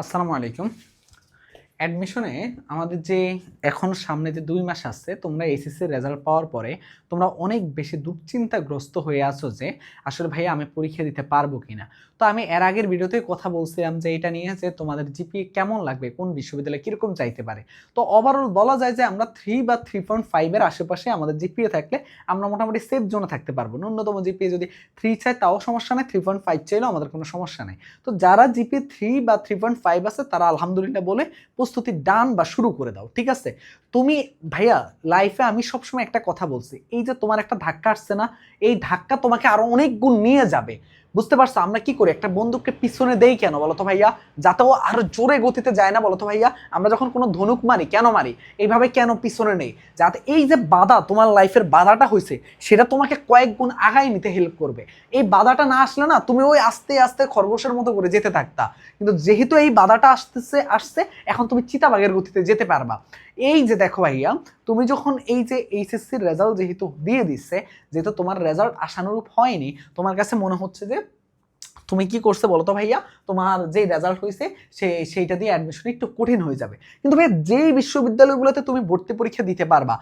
আসসালামু আলাইকুম। অ্যাডমিশনে আমাদের যে এখন সামনে যে দুই মাস আসছে, তোমরা এসএসসির রেজাল্ট পাওয়ার পরে তোমরা অনেক বেশি দুশ্চিন্তাগ্রস্ত হয়ে আছো যে আসলে ভাইয়া আমি পরীক্ষা দিতে পারব কিনা। তো আমি এর আগের ভিডিওতেই কথা বলছিলাম যে এটা নিয়ে যে তোমাদের জিপিএ কেমন লাগবে, কোন বিশ্ববিদ্যালয়ে কীরকম চাইতে পারে। তো ওভারঅল বলা যায় যে আমরা থ্রি বা থ্রি পয়েন্ট ফাইভের আশেপাশে আমাদের জিপিএ থাকলে আমরা মোটামুটি সেফ জোনে থাকতে পারব। ন্যূনতম জিপিএ যদি থ্রি চাই তাও সমস্যা নেই থ্রি পয়েন্ট ফাইভ চাইলেও আমাদের কোনো সমস্যা নেই। তো যারা জিপিএ থ্রি বা থ্রি পয়েন্ট ফাইভ আছে, তারা আলহামদুলিল্লাহ বলে প্রস্তুতি ডান বা শুরু করে দাও, ঠিক আছে? তুমি ভাইয়া লাইফে আমি সবসময় একটা কথা বলছি, এই যে তোমার একটা ধাক্কা আসছে না, এই ধাক্কা তোমাকে আরও অনেক গুণ নিয়ে যাবে। বুঝতে পারছ? আমরা কি করি? একটা বন্দুককে পিছনে দেই কেন? বলো তো ভাইয়া, যাতে ও আরও জোরে গতিতে যায় না বলো তো ভাইয়া, আমরা যখন কোনো ধনুক মারি, কেন মারি? এইভাবে কেন পিছনে নেই? যাতে এই যে বাধা তোমার লাইফের বাধাটা হয়েছে সেটা তোমাকে কয়েক গুণ আগায় নিতে হেল্প করবে। এই বাধাটা না আসলে না, তুমি ওই আস্তে আস্তে খরগোশের মতো করে যেতে থাকতা। কিন্তু যেহেতু এই বাধাটা আসতেছে, আসছে, এখন তুমি চিতাবাগের গতিতে যেতে পারবা। এই যে দেখো ভাইয়া, তুমি যখন এই যে এইচএসসির রেজাল্ট যেহেতু দিয়ে দিচ্ছে যেহেতু তোমার রেজাল্ট আশানুরূপ হয়নি, তোমার কাছে মনে হচ্ছে যে তুমি কি করছে বলো তো ভাইয়া? তোমার যে রেজাল্ট হয়েছে সে, সেইটা দিয়ে অ্যাডমিশন একটু কঠিন হয়ে যাবে। কিন্তু ভাইয়া, যেই বিশ্ববিদ্যালয়গুলোতে তুমি ভর্তি পরীক্ষা দিতে পারবা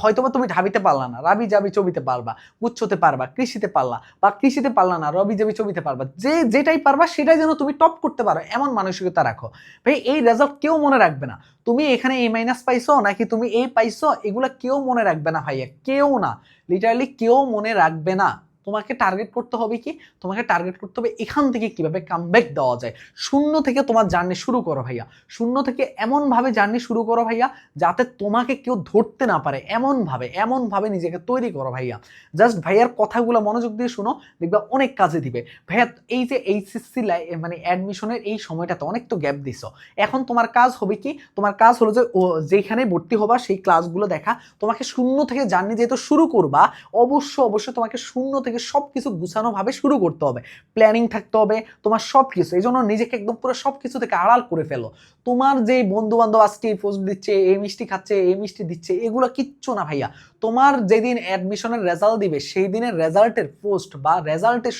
হয়তোবা তুমি ঢাবিতে পারলা না রাবি জাবি চবিতে পারবা গুচ্ছতে পারবা, কৃষিতে পারলা, বা কৃষিতে পারলা না রবি জাবি চবিতে পারবা, যে, যেটাই পারবা, সেটাই যেন তুমি টপ করতে পারো, এমন মানসিকতা রাখো। ভাই এই রেজাল্ট কেউ মনে রাখবে না। তুমি এখানে এ মাইনাস পাইছো, নাকি তুমি এ পাইছো, এগুলা কেউ মনে রাখবে না ভাইয়া, কেউ না। লিটারালি কেউ মনে রাখবে না। তোমাকে টার্গেট করতে হবে কি? তোমাকে টার্গেট করতে হবে এখান থেকে কীভাবে কামব্যাক দেওয়া যায়। শূন্য থেকে তোমার জার্নি শুরু করো ভাইয়া। শূন্য থেকে এমনভাবে জার্নি শুরু করো ভাইয়া, যাতে তোমাকে কেউ ধরতে না পারে। এমনভাবে এমনভাবে নিজেকে তৈরি করো ভাইয়া। জাস্ট ভাইয়ার কথাগুলো মনোযোগ দিয়ে শুনো, দেখবে অনেক কাজে দিবে। ভাইয়া, এই যে এইচএসসি মানে অ্যাডমিশনের এই সময়টাতে অনেক তো গ্যাপ দিছো। এখন তোমার কাজ হবে কি? তোমার কাজ হলো যে, ও, যেখানে ভর্তি হবা, সেই ক্লাসগুলো দেখা। তোমাকে শূন্য থেকে জার্নি যেহেতু শুরু করবা, অবশ্য অবশ্যই তোমাকে শূন্য থেকে সব কিছু গুছানোভাবে শুরু করতে হবে। প্ল্যানিং থাকতে হবে, তোমার সব কিছু এই জন্য নিজেকে একদম পুরো সব কিছু থেকে আড়াল করে ফেলো। তোমার যে বন্ধু বান্ধব আজকে এই পোস্ট দিচ্ছে, এই মিষ্টি খাচ্ছে, এই মিষ্টি দিচ্ছে, এগুলো কিচ্ছু না ভাইয়া। তোমার যেদিন অ্যাডমিশনের রেজাল্ট দিবে সেই দিনের রেজাল্টের পোস্ট বা রেজাল্টের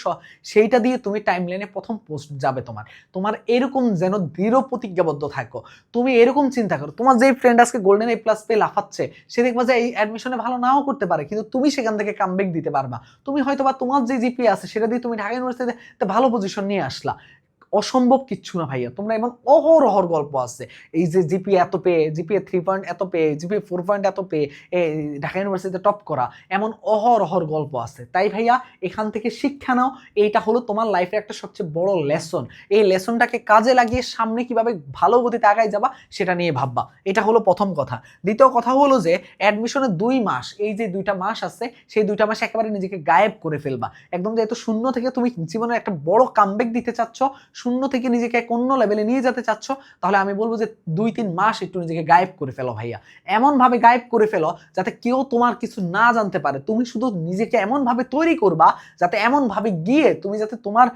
সেইটা দিয়ে তুমি টাইম লাইনে প্রথম পোস্ট যাবে তোমার। তোমার এরকম যেন দৃঢ় প্রতিজ্ঞাবদ্ধ থাকো। তুমি এরকম চিন্তা করো, তোমার যেই ফ্রেন্ড আজকে গোল্ডেন এ প্লাস পেয়ে লাফাচ্ছে, সে দেখবা যে এই অ্যাডমিশনে ভালো নাও করতে পারে, কিন্তু তুমি সেখান থেকে কামব্যাক দিতে পারবা। তুমি হয়তো বা তোমার যে জিপি আছে সেটা দিয়ে তুমি ঢাকা ইউনিভার্সিটিতে ভালো পজিশন নিয়ে আসলা। অসম্ভব কিচ্ছু না ভাইয়া। তোমরা এমন অহরহর গল্প আছে। এই যে জিপি এত পেয়ে জিপিএ থ্রি পয়েন্ট এত পেয়ে জিপিএ ফোর পয়েন্ট এত পেয়ে ঢাকা ইউনিভার্সিটিতে টপ করা, এমন অহরহর গল্প আছে। তাই ভাইয়া, এখান থেকে শিক্ষা নাও, এইটা হলো তোমার লাইফের একটা সবচেয়ে বড় লেসন এই লেসনটাকে কাজে লাগিয়ে সামনে কীভাবে ভালো গতিতে আগায় যাবা, সেটা নিয়ে ভাববা। এটা হলো প্রথম কথা। দ্বিতীয় কথা হলো যে অ্যাডমিশনের দুই মাস, এই যে দুইটা মাস আছে, সেই দুইটা মাস একেবারে নিজেকে গায়েব করে ফেলবা। একদম যেহেতু শূন্য থেকে তুমি জীবনের একটা বড় কামব্যাক দিতে চাচ্ছ শূন্য থেকে নিজেকে এক অন্য লেভেলে নিয়ে যেতে চাচ্ছ, তাহলে আমি বলব যে দুই তিন মাস একটু নিজেকে গায়েব করে ফেলো ভাইয়া। এমনভাবে গায়েব করে ফেলো যাতে কেউ তোমার কিছু না জানতে পারে। তুমি শুধু নিজেকে এমনভাবে তৈরি করবা যাতে এমনভাবে গিয়ে তুমি যাতে তোমার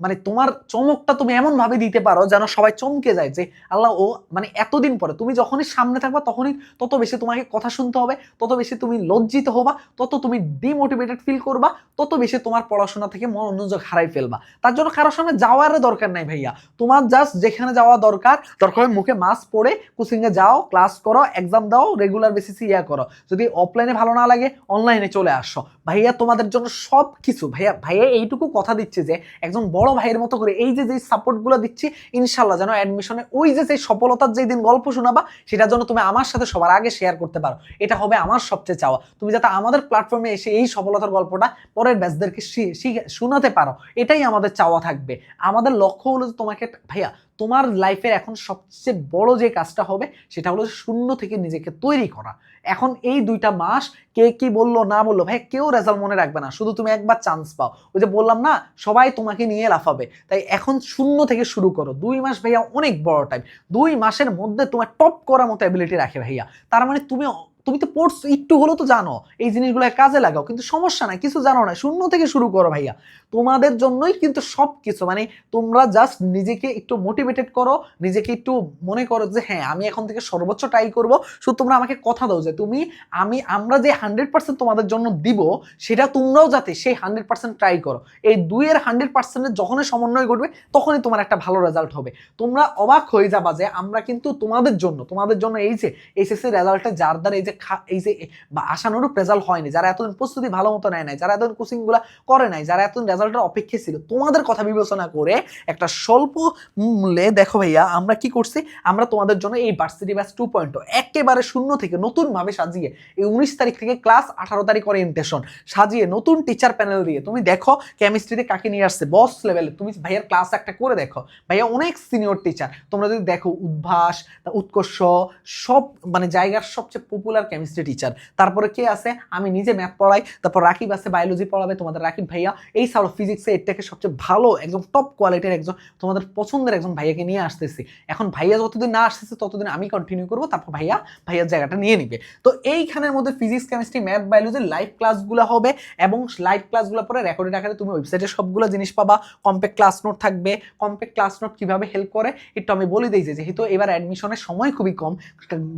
মানে তোমার চমকটা তুমি এমন ভাবে দিতে পারো যেন সবাই চমকে যায় যে, আল্লাহ, ও মানে এতদিন পরে তুমি যখনই সামনে থাকবা তখনই তত বেশি তোমাকে কথা শুনতে হবে, তত বেশি তুমি লজ্জিত হবা, তত তুমি ডিমোটিভেটেড ফিল করবা, তত বেশি তোমার পড়াশোনা থেকে মনোযোগ হারাই ফেলবা। তার জন্য কারোর সামনে যাওয়ার দরকার নাই ভাইয়া। তোমার জাস্ট যেখানে যাওয়া দরকার দরকার মুখে মাস্ক পরে কোচিং এ যাও ক্লাস করো এক্সাম দাও রেগুলার বেসিসে ইয়া করো। যদি অফলাইনে ভালো না লাগে অনলাইনে চলে আসো। ভাইয়া, তোমাদের জন্য সব কিছু ভাইয়া ভাইয়া এইটুকু কথা দিচ্ছে যে, একজন বড় ভাইয়ের মতো করে এই যে যে সাপোর্টগুলো দিচ্ছি ইনশাল্লাহ যেন অ্যাডমিশনে ওই যে সেই সফলতার যেই দিন গল্প শোনাবা, সেটার জন্য তুমি আমার সাথে সবার আগে শেয়ার করতে পারো। এটা হবে আমার সবচেয়ে চাওয়া। তুমি যাতে আমাদের প্ল্যাটফর্মে এসে এই সফলতার গল্পটা পরের ব্যাচদেরকে শোনাতে পারো। এটাই আমাদের চাওয়া থাকবে। আমাদের লক্ষ্য হলো তোমাকে, ভাইয়া তোমার লাইফের এখন সবচেয়ে বড় যে কাজটা হবে, সেটা হলো শূন্য থেকে নিজেকে তৈরি করা। এখন এই দুইটা মাস কে কি বলল, না বলল, ভাই, কেউ রেজাল্ট মনে রাখবে না। শুধু তুমি একবার চান্স পাও। ওই যে বললাম না, সবাই তোমাকে নিয়ে লাফাবে। তাই এখন শূন্য থেকে শুরু করো। দুই মাস ভাইয়া অনেক বড় টাইম দুই মাসের মধ্যে তোমার টপ করার মতো অ্যাবিলিটি রাখে ভাইয়া। তার মানে তুমি তুমি তো পড়ছো, একটু হলেও তো জানো, এই জিনিসগুলো কাজে লাগাও। কিন্তু সমস্যা নাই, কিছু জানো না, শূন্য থেকে শুরু করো ভাইয়া। তোমাদের জন্যই কিন্তু সব কিছু মানে তোমরা জাস্ট নিজেকে একটু মোটিভেটেড করো, নিজেকে একটু মনে করো যে হ্যাঁ আমি এখন থেকে সর্বোচ্চ ট্রাই করব। শুধু তোমরা আমাকে কথা দাও যে, তুমি, আমি, আমরা যে হান্ড্রেড পার্সেন্ট তোমাদের জন্য দিব, সেটা তোমরাও যাতে সেই হান্ড্রেড পার্সেন্ট ট্রাই করো। এই দুইয়ের হান্ড্রেড পার্সেন্টের যখনই সমন্বয় ঘটবে, তখনই তোমার একটা ভালো রেজাল্ট হবে। তোমরা অবাক হয়ে যাবা যে, আমরা কিন্তু তোমাদের জন্য তোমাদের জন্য এই যে এসএসসি রেজাল্টে যার দ্বারা এই যে এই যে আশানুরূপ রেজাল্ট হয়নি, যারা এতদিন প্রস্তুতি ভালো মতো নেয় নাই, যারা এতদিন কোচিংগুলো করে নাই, যারা এতদিন রেজাল্টের অপেক্ষা ছিল, তোমাদের কথা বিবেচনা করে একটা স্বল্প মূল্যে দেখো ভাইয়া, আমরা কি করছি? আমরা তোমাদের জন্য এই ভার্সিটি ব্যাচ টু পয়েন্ট একেবারে শূন্য থেকে নতুনভাবে সাজিয়ে এই উনিশ তারিখ থেকে ক্লাস আঠারো তারিখ ওরিয়েন্টেশন সাজিয়ে নতুন টিচার প্যানেল দিয়ে তুমি দেখো কেমিস্ট্রিতে কাকে নিয়ে আসছে বস লেভেলে তুমি ভাইয়ার ক্লাস একটা করে দেখো। ভাইয়া অনেক সিনিয়র টিচার তোমরা যদি দেখো উদ্ভাস উৎকর্ষ, সব মানে জায়গার সবচেয়ে পপুলার কেমিস্ট্রি টিচার তারপরে কে আছে? আমি নিজে ম্যাথ পড়াই। তারপর রাকিব আছে বায়োলজি পড়াবে তোমাদের রাকিব ভাইয়া। এই সাল ফিজিক্সে এটাকে সবচেয়ে ভালো, একদম টপ কোয়ালিটির একজন, তোমাদের পছন্দের একজন ভাইয়াকে নিয়ে আসতেছি। এখন ভাইয়া যতদিন না আসতেছে, ততদিন আমি কন্টিনিউ করব, তারপর ভাইয়া, ভাইয়ার জায়গাটা নিয়ে নিবে। তো এইখানের মধ্যে physics chemistry math biology live ক্লাসগুলো হবে এবং লাইভ ক্লাসগুলো পরে রেকর্ডেড আকারে তুমি ওয়েবসাইটে সবগুলো জিনিস পাবা। কম্প্যাক্ট ক্লাস নোট থাকবে। কম্প্যাক্ট ক্লাস নোট কীভাবে হেল্প করে? একটু আমি বলে দিই যে, যেহেতু এবার অ্যাডমিশনের সময় খুবই কম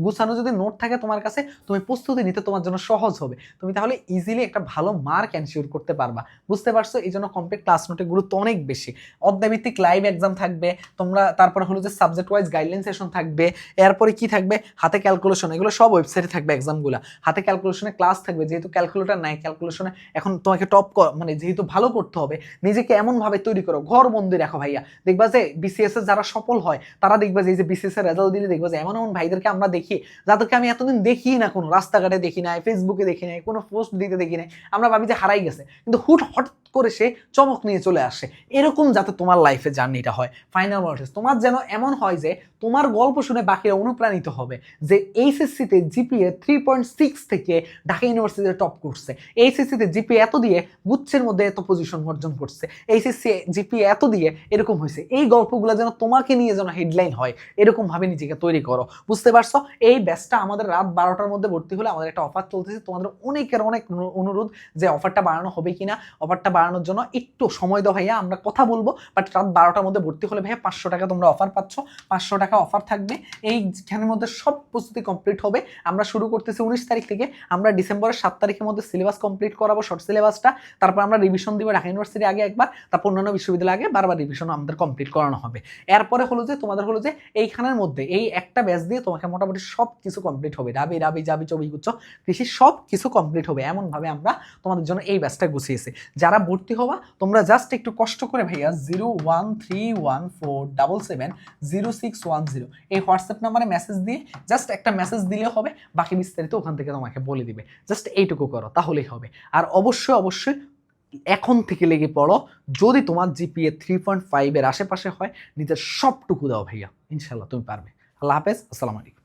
গুছানো যদি নোট থাকে তোমার কাছে তুমি প্রস্তুতি নিতে তোমার জন্য সহজ হবে। তুমি তাহলে ইজিলি একটা ভালো মার্ক এনশিওর করতে পারবা। বুঝতে পারছ? এই জন্য কম্প্যাক্ট ক্লাস নোটের গুরুত্ব অনেক বেশি। অধ্যায়ভিত্তিক লাইভ এক্সাম থাকবে, তোমরা তারপরে হলো যে সাবজেক্ট ওয়াইজ গাইডলাইন সেশন থাকবে, এরপরে কি থাকবে? হাতে ক্যালকুলেশন এগুলো সব ওয়েবসাইটে থাকবে এক্সামগুলো হাতে ক্যালকুলেশনে ক্লাস থাকবে, যেহেতু ক্যালকুলেটর নাই ক্যালকুলেশনে এখন তোমাকে টপ মানে যেহেতু ভালো করতে হবে, নিজেকে এমনভাবে তৈরি করো, ঘর বন্দি রাখো ভাইয়া। দেখবা যে বিসিএস এর যারা সফল হয়, তারা দেখবা যে এই যে বিসিএস এর রেজাল্ট দিলে দেখবা যে এমন এমন ভাইদেরকে আমরা দেখি, যাদেরকে আমি এতদিন দেখি না। কোনো রাস্তাঘাটে দেখি নাই ফেসবুকে দেখি নাই, কোনো পোস্ট দিতে দেখি নাই, আমরা ভাবি যে হারাই গেছে। কিন্তু হুট হট করে সে চমক নিয়ে চলে আসে। এরকম যাতে তোমার লাইফে জার্নিটা হয়। ফাইনাল নোটিস তোমার যেন এমন হয় যে তোমার গল্প শুনে বাকিরা অনুপ্রাণিত হবে যে এইচএসসিতে জিপিএ থ্রি পয়েন্ট সিক্স থেকে ঢাকা ইউনিভার্সিটিতে টপ করছে এইচএসসিতে জিপিএ এত দিয়ে গুচ্ছের মধ্যে এত পজিশন অর্জন করছে। এইচএসসি জিপিএ এত দিয়ে এরকম হয়েছে। এই গল্পগুলো যেন তোমাকে নিয়ে যেন হেডলাইন হয় এরকম ভাবে নিজেকে তৈরি করো। বুঝতে পারছ? এই ব্যাচটা আমাদের রাত বারোটার মধ্যে ভর্তি হলে আমাদের একটা অফার চলতেছে। তোমাদের অনেকের অনেক অনুরোধ যে অফারটা বাড়ানো হবে কিনা অফারটা বাড়ানোর জন্য একটু সময় দাও ভাইয়া, আমরা কথা বলব বাট রাত বারোটার মধ্যে ভর্তি হলে ভাইয়া পাঁচশো টাকা তোমরা অফার পাচ্ছ। পাঁচশো টাকা অফার থাকবে। এইখানের মধ্যে সব প্রস্তুতি কমপ্লিট হবে। আমরা শুরু করতেছি উনিশ তারিখ থেকে। আমরা ডিসেম্বরের সাত তারিখের মধ্যে সিলেবাস কমপ্লিট করাবো শর্ট সিলেবাসটা তারপর আমরা রিভিশন দিব ঢাকা ইউনিভার্সিটি আগে একবার। তারপর অন্যান্য বিশ্ববিদ্যালয় আগে বারবার রিভিশন আমাদের কমপ্লিট করানো হবে। এরপরে হলো যে, তোমাদের হলো যে, এইখানের মধ্যে, এই একটা ব্যাচ দিয়ে তোমাকে মোটামুটি সব কিছু কমপ্লিট হবে। রাবি ডাবি জাবি, চবি, গুচ্ছ, কৃষি সব কিছু কমপ্লিট হবে। এমনভাবে আমরা তোমাদের জন্য এই ব্যাচটা গুছিয়েছি। যারা ভর্তি হওয়া, তোমরা জাস্ট একটু কষ্ট করে ভাইয়া zero one three one four double seven zero six one zero এই হোয়াটসঅ্যাপ নাম্বারে মেসেজ দিয়ে জাস্ট একটা মেসেজ দিলে হবে, বাকি বিস্তারিত ওখান থেকে তোমাকে বলে দিবে। জাস্ট এইটুকু করো, তাহলেই হবে। আর অবশ্যই অবশ্যই এখন থেকে লেগে পড়ো, যদি তোমার জিপিএ থ্রি পয়েন্ট ফাইভের আশেপাশে হয়, নিজের সবটুকু দাও ভাইয়া ইনশাল্লাহ তুমি পারবে। আল্লাহ হাফেজ, আসসালামু আলাইকুম।